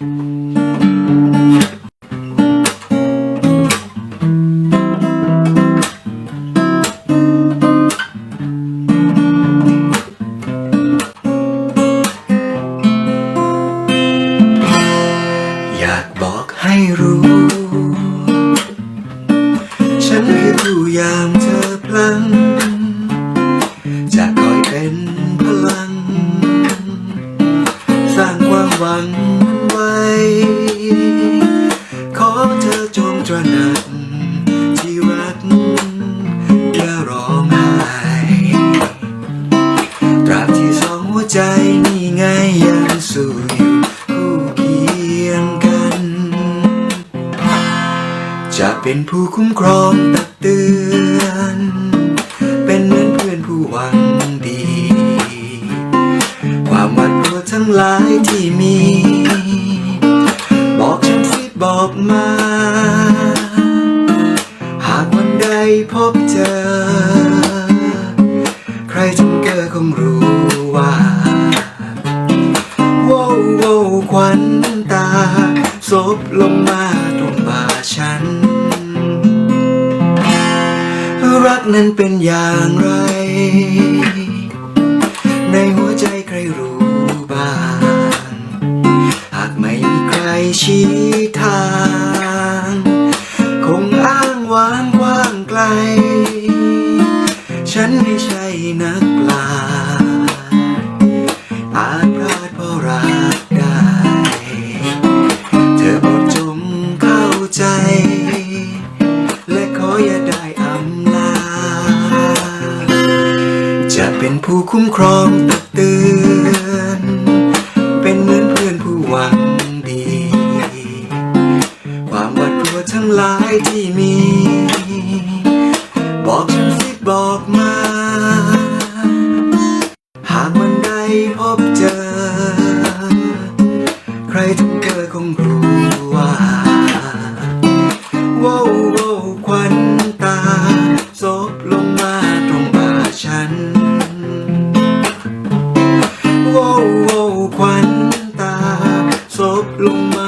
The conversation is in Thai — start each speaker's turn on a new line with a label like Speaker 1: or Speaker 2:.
Speaker 1: อยากบอกให้รู้ ฉันคือผู้ยามเธ จะเป็นผู้คุ้มครองตักเตือน เป็นเหมือนเพื่อนผู้หวังดี ความหวาดกลัวทั้งหลายที่มี บอกฉันสิบอกมา หากวันใดพบเจอ ใครทั้งเกอคงรู้ว่าโว้วโว้วควันตาซบลงมาตรงบ่าฉัน กนั้นเป็นอย่างไร ในหัวใจใครรู้บ้าง หากไม่มีใครชี้ทาง คงอ้างว้างกว้างไกล ฉันไม่ใช่นักปลาช เป็นผู้คุ้มครองตักเตือน เป็นเหมือนเพื่อนผู้หวังดี ความหวาดกลัวทั้งหลายที่มี บอกฉันสิบอกมา หากวันใดพบเจอ ใครทั้งเกิดคงรู้ บลงมา